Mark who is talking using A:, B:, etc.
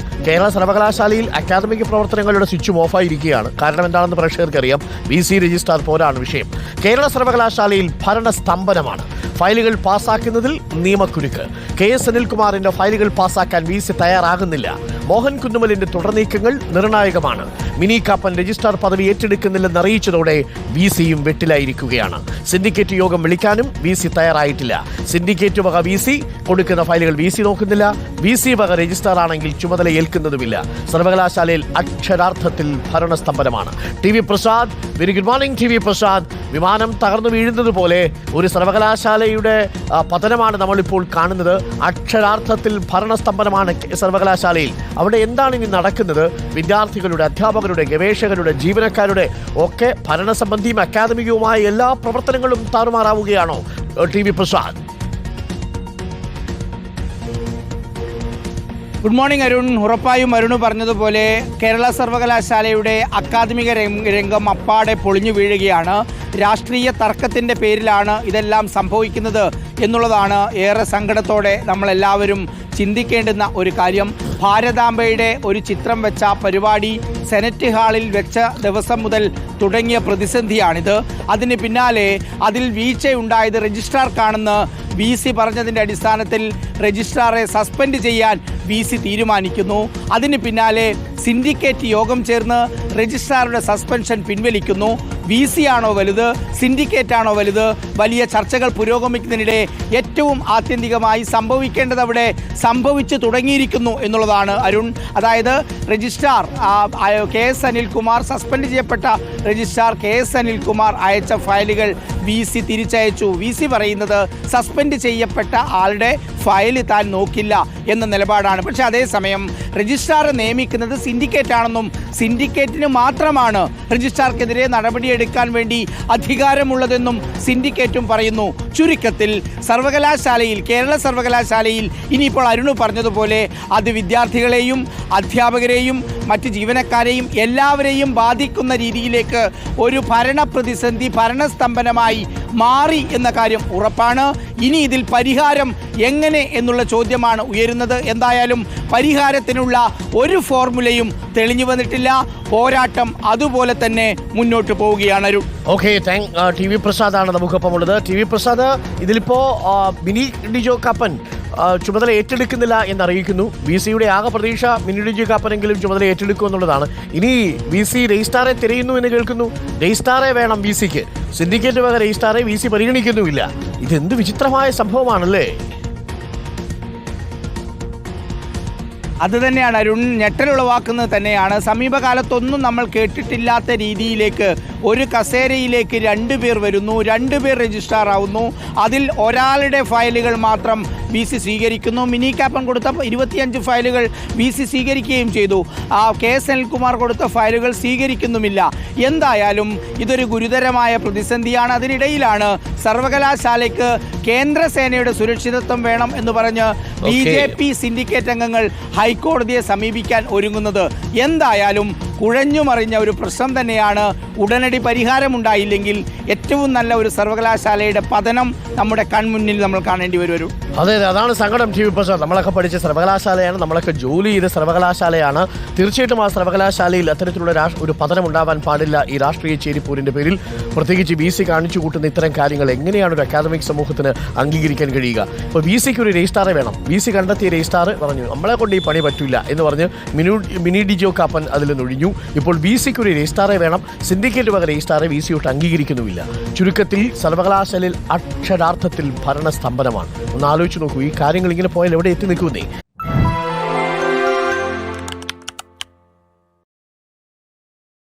A: കേരള സർവകലാശാലയിൽ അക്കാദമിക് പ്രവർത്തനങ്ങളുടെ സ്വിച്ചും ഓഫായിരിക്കുകയാണ്. കാരണം എന്താണെന്ന് പ്രേക്ഷകർക്കറിയാം. ബി സി രജിസ്ട്രാർ പോരാണ് വിഷയം. കേരള സർവകലാശാലയിൽ ഭരണസ്തംഭനമാണ്. ഫയലുകൾ പാസാക്കുന്നതിൽ നിയമക്കുരുക്ക്. കെ എസ് അനിൽകുമാറിന്റെ ഫയലുകൾ പാസാക്കാൻ വി സി തയ്യാറാകുന്നില്ല. മോഹൻ കുന്നുമലിന്റെ തുടർനീക്കങ്ങൾ നിർണായകമാണ്. മിനി കാപ്പൻ രജിസ്ട്രാർ പദവി ഏറ്റെടുക്കുന്നില്ലെന്ന് അറിയിച്ചതോടെ വി സിയും വെട്ടിലായിരിക്കുകയാണ്. സിൻഡിക്കേറ്റ് യോഗം വിളിക്കാനും വി സി തയ്യാറായിട്ടില്ല. സിൻഡിക്കേറ്റ് വക വി സി കൊടുക്കുന്ന ഫയലുകൾ വി സി നോക്കുന്നില്ല. വി സി വക രജിസ്ട്രാറാണെങ്കിൽ ചുമതല ഏൽക്കുന്നതുമില്ല. സർവകലാശാലയിൽ അക്ഷരാർത്ഥത്തിൽ ഭരണസ്തംഭനമാണ്. T V Prasad very good morning T V Prasad. വിമാനം തകർന്നു വീഴുന്നത് പോലെ ഒരു സർവകലാശാലയുടെ പതനമാണ് നമ്മളിപ്പോൾ കാണുന്നത്. അക്ഷരാർത്ഥത്തിൽ ഭരണസ്തംഭനമാണ് സർവകലാശാലയിൽ. അവിടെ എന്താണ് ഇനി നടക്കുന്നത്? വിദ്യാർത്ഥികളുടെ അധ്യാപകരുടെ ഗവേഷകരുടെ ജീവനക്കാരുടെ ഒക്കെ ഭരണസംബന്ധിയും അക്കാദമികവുമായ എല്ലാ പ്രവർത്തനങ്ങളും താറുമാറാവുകയാണോ T V Prasad?
B: Good morning Arun ഉറപ്പായും അരുൺ പറഞ്ഞതുപോലെ കേരള സർവകലാശാലയുടെ അക്കാദമിക രംഗം അപ്പാടെ പൊളിഞ്ഞു വീഴുകയാണ്. രാഷ്ട്രീയ തർക്കത്തിന്റെ പേരിലാണ് ഇതെല്ലാം സംഭവിക്കുന്നത് എന്നുള്ളതാണ് ഏറെ സങ്കടത്തോടെ നമ്മളെല്ലാവരും ചിന്തിക്കേണ്ടുന്ന ഒരു കാര്യം. ഭാരതാംബയുടെ ഒരു ചിത്രം വെച്ച പരിപാടി സെനറ്റ് ഹാളിൽ വെച്ച ദിവസം മുതൽ തുടങ്ങിയ പ്രതിസന്ധിയാണിത്. അതിന് പിന്നാലെ അതിൽ വീഴ്ചയുണ്ടായത് രജിസ്ട്രാർക്കാണെന്ന് വി സി പറഞ്ഞതിന്റെ അടിസ്ഥാനത്തിൽ രജിസ്ട്രാറെ സസ്പെൻഡ് ചെയ്യാൻ വി സി തീരുമാനിക്കുന്നു. അതിന് പിന്നാലെ സിൻഡിക്കേറ്റ് യോഗം ചേർന്ന് രജിസ്ട്രാറുടെ സസ്പെൻഷൻ പിൻവലിക്കുന്നു. വി സി ആണോ വലുത് സിൻഡിക്കേറ്റ് ആണോ വലുത് വലിയ ചർച്ചകൾ പുരോഗമിക്കുന്നതിനിടെ ഏറ്റവും ആത്യന്തികമായി സംഭവിക്കേണ്ടത് അവിടെ സംഭവിച്ചു തുടങ്ങിയിരിക്കുന്നു എന്നുള്ളതാണ് അരുൺ. അതായത് registrar K S Anilkumar suspend ചെയ്യപ്പെട്ട രജിസ്ട്രാർ കെ എസ് അനിൽകുമാർ അയച്ച ഫയലുകൾ വി സി തിരിച്ചയച്ചു. വി സി പറയുന്നത് സസ്പെൻഡ് ചെയ്യപ്പെട്ട ആളുടെ ഫയൽ താൻ നോക്കില്ല എന്ന നിലപാടാണ്. പക്ഷേ അതേസമയം രജിസ്ട്രാർ നിയമിക്കുന്നത് സിൻഡിക്കേറ്റ് ആണെന്നും സിൻഡിക്കേറ്റിന് മാത്രമാണ് രജിസ്ട്രാർക്കെതിരെ നടപടിയെടുക്കാൻ വേണ്ടി അധികാരമുള്ളതെന്നും സിൻഡിക്കേറ്റും പറയുന്നു. ചുരുക്കത്തിൽ സർവകലാശാലയിൽ കേരള സർവകലാശാലയിൽ ഇനിയിപ്പോൾ അരുണ് പറഞ്ഞതുപോലെ അത് വിദ്യാർത്ഥികളെയും അധ്യാപകരെയും മറ്റ് ജീവനക്കാരെയും എല്ലാവരെയും ബാധിക്കുന്ന രീതിയിലേക്ക് ഒരു ഭരണ പ്രതിസന്ധി ഭരണസ്തംഭനമായി മാറി എന്ന കാര്യം ഉറപ്പാണ്. ഇനി ഇതിൽ പരിഹാരം എങ്ങനെ എന്നുള്ള ചോദ്യമാണ് ഉയരുന്നത്. എന്തായാലും പരിഹാരത്തിനുള്ള ഒരു ഫോർമുലയും തെളിഞ്ഞു വന്നിട്ടില്ല. പോരാട്ടം അതുപോലെ തന്നെ മുന്നോട്ട് പോവുകയാണ് Arun.
A: Okay thank T V പ്രസാദാണ് നമുക്കൊപ്പം ഉള്ളത്. ടി വി പ്രസാദ് ഇതിലിപ്പോ മിനി ഡിജോ കാപ്പൻ ചുമതല ഏറ്റെടുക്കുന്നില്ല എന്നറിയിക്കുന്നു. വി സിയുടെ ആകെ പ്രതീക്ഷ മിനി ഡിജോ കാപ്പനെങ്കിലും ചുമതല ഏറ്റെടുക്കും എന്നുള്ളതാണ്. ഇനി വി സി രജിസ്ട്രാറെ തിരയുന്നു എന്ന് കേൾക്കുന്നു. രജിസ്ട്രാറെ വേണം വി സിക്ക്. സിൻഡിക്കേറ്റ് വക രജിസ്ട്രാറെ വി സി പരിഗണിക്കുന്നുമില്ല. ഇതെന്ത് വിചിത്രമായ സംഭവമാണല്ലേ?
B: അത് തന്നെയാണ് അരുൺ ഞെട്ടലുളവാക്കുന്നത് തന്നെയാണ്. സമീപകാലത്തൊന്നും നമ്മൾ കേട്ടിട്ടില്ലാത്ത രീതിയിലേക്ക് ഒരു കസേരയിലേക്ക് രണ്ട് പേർ വരുന്നു രണ്ട് പേർ രജിസ്ട്രാർ ആവുന്നു. അതിൽ ഒരാളുടെ ഫയലുകൾ മാത്രം വി സി സ്വീകരിക്കുന്നു. മിനി ക്യാപ്പൻ കൊടുത്ത ഇരുപത്തിയഞ്ച് ഫയലുകൾ വി സി സ്വീകരിക്കുകയും ചെയ്തു. ആ കെ എസ് അനിൽകുമാർ കൊടുത്ത ഫയലുകൾ സ്വീകരിക്കുന്നുമില്ല. എന്തായാലും ഇതൊരു ഗുരുതരമായ പ്രതിസന്ധിയാണ്. അതിനിടയിലാണ് സർവകലാശാലയ്ക്ക് കേന്ദ്രസേനയുടെ സുരക്ഷിതത്വം വേണം എന്ന് പറഞ്ഞ് ബി ജെ പി സിൻഡിക്കേറ്റ് അംഗങ്ങൾ ഹൈക്കോടതിയെ സമീപിക്കാൻ ഒരുങ്ങുന്നത്. എന്തായാലും കുഴഞ്ഞുമറിഞ്ഞ ഒരു പ്രശ്നം തന്നെയാണ് ഉടനടി പരിഹാരമുണ്ടായില്ലെങ്കിൽ ഏറ്റവും നല്ല ഒരു സർവകലാശാലയുടെ പതനം നമ്മുടെ കൺമുന്നിൽ നമ്മൾ കാണേണ്ടി വരും
A: അതെ അതെ അതാണ് സങ്കടം ടി വി പ്രസാദ്. നമ്മളൊക്കെ പഠിച്ച സർവകലാശാലയാണ് നമ്മളൊക്കെ ജോലി ചെയ്ത സർവകലാശാലയാണ്. തീർച്ചയായിട്ടും ആ സർവകലാശാലയിൽ അത്തരത്തിലുള്ള ഒരു പതനം ഉണ്ടാവാൻ പാടില്ല ഈ രാഷ്ട്രീയ ചേരിപ്പോരിന്റെ പേരിൽ. പ്രത്യേകിച്ച് ബി സി കാണിച്ചു കൂട്ടുന്ന ഇത്തരം കാര്യങ്ങൾ എങ്ങനെയാണ് ഒരു അക്കാദമിക് സമൂഹത്തിന് അംഗീകരിക്കാൻ കഴിയുക? ഇപ്പോൾ ബി സിക്ക് ഒരു രജിസ്ട്രാറെ വേണം. ബി സി കണ്ടെത്തിയ രജിസ്ട്രാർ പറഞ്ഞു നമ്മളെ കൊണ്ട് ഈ പണി പറ്റില്ല എന്ന് പറഞ്ഞ് മിനു മിനി ഡിജോ കാപ്പൻ അതിൽ നിന്നൊഴിഞ്ഞു. ഇപ്പോൾ ബി സിക്ക് ഒരു രജിസ്ട്രാറെ വേണം. സിൻഡിക്കേറ്റ് വക സ്റ്റാറെ വി സിയോട്ട് അംഗീകരിക്കുന്നുമില്ല. ചുരുക്കത്തിൽ സർവകലാശാലയിൽ അക്ഷരാർത്ഥത്തിൽ ഭരണസ്തംഭനമാണ് ഒന്ന് ആലോചിച്ച് നോക്കൂ ഈ കാര്യങ്ങൾ ഇങ്ങനെ പോയാൽ എവിടെ എത്തി നിൽക്കുന്നേ?